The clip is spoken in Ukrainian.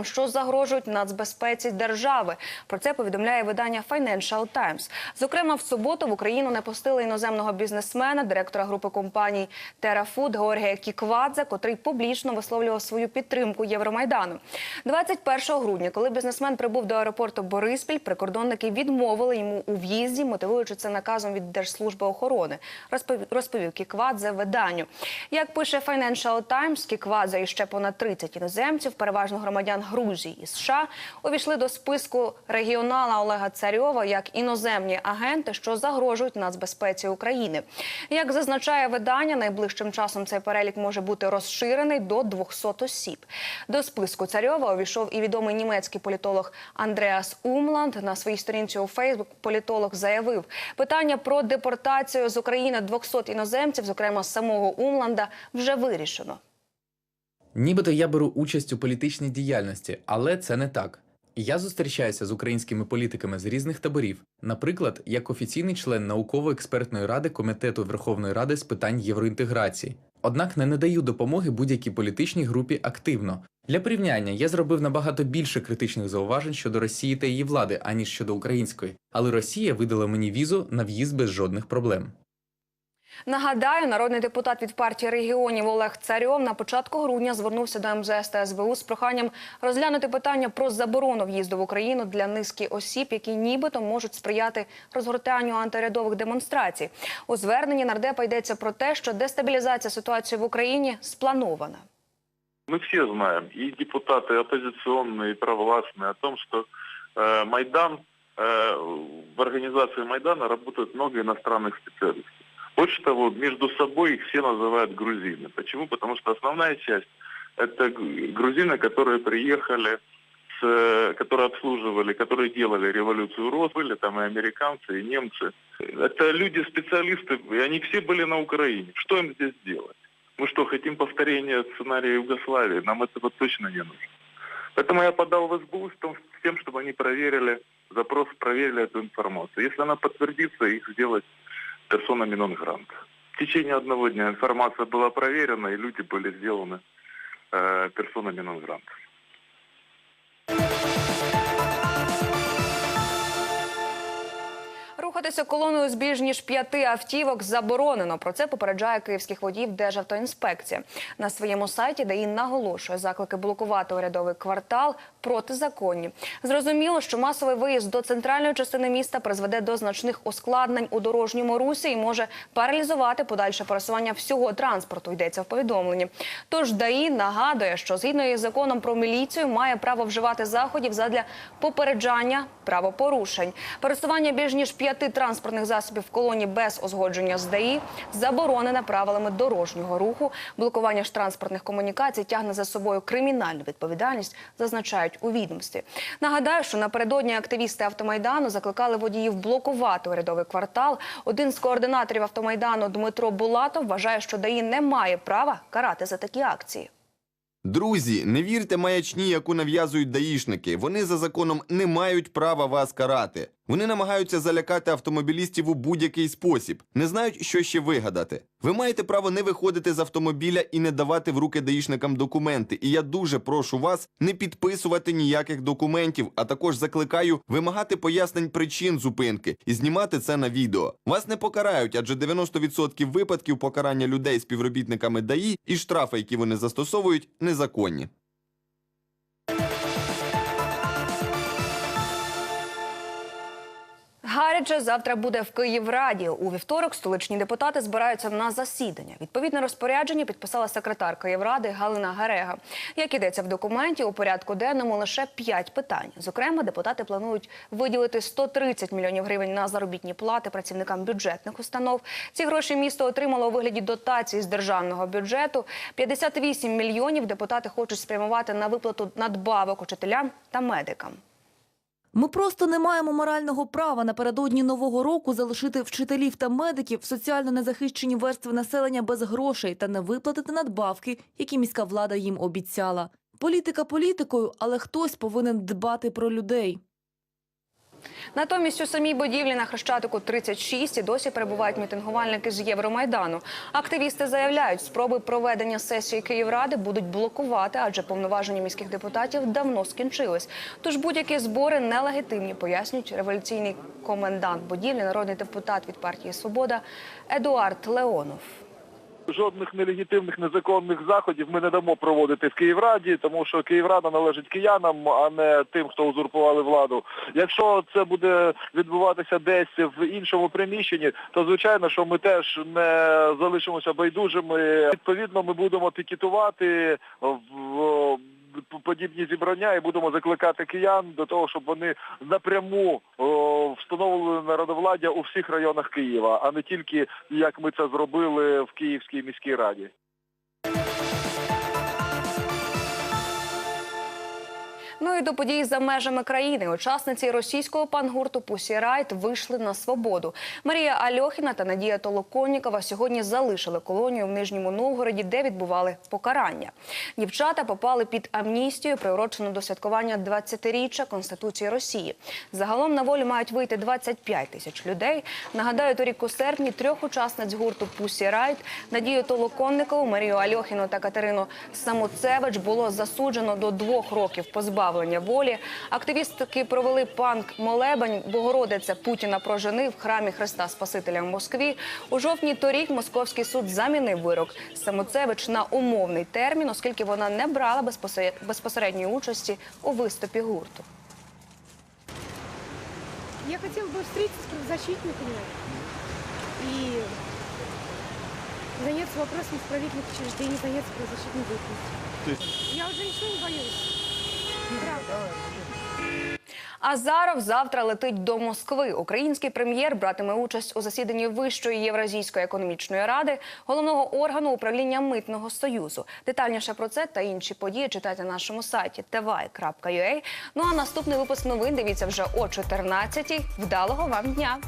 особам, що загрожують нацбезпеці держави. Про це повідомляє видання Financial Times. Зокрема, в суботу в Україну не пустили іноземного бізнесмена, директора групи компаній Терафуд Георгія Кіквадзе, котрий публічно висловлював свою підтримку Євромайдану. 21 грудня, коли бізнесмен прибув до аеропорту Бориспіль, прикордонники відмовили йому у в'їзді, мотивуючи це наказом від Держслужби охорони. Розповів Кіквадзе виданню. Як пише Financial Times, Кіквадзе і ще понад 30 іноземців, переважно громадян Грузії і США, увійшли до списку регіонала Олега Царьова як іноземні агенти, що загрожують нацбезпеці України. Як зазначає видання, найближчим часом цей перелік може бути розширений до 200 осіб. До списку Царьова увійшов і відомий німецький політолог Андреас Умланд. На своїй сторінці у Фейсбук політолог заявив, питання про депортацію з України 200 іноземців, зокрема самого Умланда, вже вирішено. Нібито я беру участь у політичній діяльності, але це не так. Я зустрічаюся з українськими політиками з різних таборів, наприклад, як офіційний член науково-експертної ради Комітету Верховної Ради з питань євроінтеграції. Однак не надаю допомоги будь-якій політичній групі активно. Для порівняння я зробив набагато більше критичних зауважень щодо Росії та її влади, аніж щодо української, але Росія видала мені візу на в'їзд без жодних проблем. Нагадаю, народний депутат від партії регіонів Олег Царьов на початку грудня звернувся до МЗС та СБУ з проханням розглянути питання про заборону в'їзду в Україну для низки осіб, які нібито можуть сприяти розгортанню антирядових демонстрацій. У зверненні нардепа йдеться про те, що дестабілізація ситуації в Україні спланована. Мы все знаем, и депутаты оппозиционные, и провластные, о том, что э, Майдан, э, в организации Майдана работает много иностранных специалистов. Больше того, между собой их все называют грузины. Почему? Потому что основная часть это грузины, которые приехали, с, которые обслуживали, которые делали революцию РОС, были там и американцы, и немцы. Это люди-специалисты, и они все были на Украине. Что им здесь делать? Мы что, хотим повторения сценария Югославии? Нам этого точно не нужно. Поэтому я подал в СБУ с тем, чтобы они проверили запрос, проверили эту информацию. Если она подтвердится, их сделать персонами нон-гранта. В течение одного дня информация была проверена, и люди были сделаны э, персонами нон-гранта. Рухатися колоною з більш ніж п'яти автівок заборонено. Про це попереджає київських водіїв Державтоінспекція. На своєму сайті ДАІ наголошує заклики блокувати урядовий квартал протизаконні. Зрозуміло, що масовий виїзд до центральної частини міста призведе до значних ускладнень у дорожньому русі і може паралізувати подальше пересування всього транспорту. Йдеться в повідомленні. Тож ДАІ нагадує, що згідно із законом про міліцію має право вживати заходів задля попереджання правопорушень. Пересування більш ніж п'яти транспортних засобів в колоні без узгодження з ДАІ заборонене правилами дорожнього руху. Блокування ж транспортних комунікацій тягне за собою кримінальну відповідальність, зазначають у відомстві. Нагадаю, що напередодні активісти автомайдану закликали водіїв блокувати урядовий квартал. Один з координаторів автомайдану Дмитро Булатов вважає, що ДАІ не має права карати за такі акції. Друзі, не вірте маячні, яку нав'язують даїшники. Вони за законом не мають права вас карати. Вони намагаються залякати автомобілістів у будь-який спосіб, не знають, що ще вигадати. Ви маєте право не виходити з автомобіля і не давати в руки даїшникам документи. І я дуже прошу вас не підписувати ніяких документів, а також закликаю вимагати пояснень причин зупинки і знімати це на відео. Вас не покарають, адже 90% випадків покарання людей співробітниками ДАІ і штрафи, які вони застосовують, незаконні. Гаряче завтра буде в Київраді. У вівторок столичні депутати збираються на засідання. Відповідне розпорядження підписала секретар Київради Галина Гарега. Як ідеться в документі, у порядку денному лише п'ять питань. Зокрема, депутати планують виділити 130 мільйонів гривень на заробітні плати працівникам бюджетних установ. Ці гроші місто отримало у вигляді дотації з державного бюджету. 58 мільйонів депутати хочуть спрямувати на виплату надбавок учителям та медикам. Ми просто не маємо морального права напередодні нового року залишити вчителів та медиків соціально незахищені верстви населення без грошей та не виплатити надбавки, які міська влада їм обіцяла. Політика політикою, але хтось повинен дбати про людей. Натомість у самій будівлі на Хрещатику 36 і досі перебувають мітингувальники з Євромайдану. Активісти заявляють, спроби проведення сесії Київради будуть блокувати, адже повноваження міських депутатів давно скінчились. Тож будь-які збори нелегітимні, пояснюють революційний комендант будівлі, народний депутат від партії Свобода Едуард Леонов. Жодних нелегітимних незаконних заходів ми не дамо проводити в Київраді, тому що Київрада належить киянам, а не тим, хто узурпували владу. Якщо це буде відбуватися десь в іншому приміщенні, то звичайно, що ми теж не залишимося байдужими. Відповідно, ми будемо пікетувати в подібні зібрання і будемо закликати киян до того, щоб вони напряму о, встановили народовладдя у всіх районах Києва, а не тільки як ми це зробили в Київській міській раді. Ну і до подій за межами країни. Учасниці російського пангурту Пусі Райт вийшли на свободу. Марія Альохіна та Надія Толоконнікова сьогодні залишили колонію в Нижньому Новгороді, де відбували покарання. Дівчата попали під амністію, приурочену до святкування 20-річчя Конституції Росії. Загалом на волю мають вийти 25 тисяч людей. Нагадаю, торік у серпні трьох учасниць гурту Пусі Райт Надію Толоконникову, Марію Альохіну та Катерину Самоцевич було засуджено до двох років позбавлення волі. Активістки провели панк молебень Богородиця Путіна прожени в храмі Христа Спасителя в Москві. У жовтні торік московський суд замінив вирок Самоцевич на умовний термін, оскільки вона не брала безпосеред- безпосередньої участі у виступі гурту. Я хотела бы встретиться с правозащитниками и заняться вопросом исправительных учреждений, заняться правозащитной деятельностью. Я уже ничего не боюсь. Азаров завтра летить до Москви. Український прем'єр братиме участь у засіданні Вищої Євразійської економічної ради, головного органу управління митного союзу. Детальніше про це та інші події читайте на нашому сайті tvi.ua. Ну а наступний випуск новин дивіться вже о 14 Вдалого вам дня!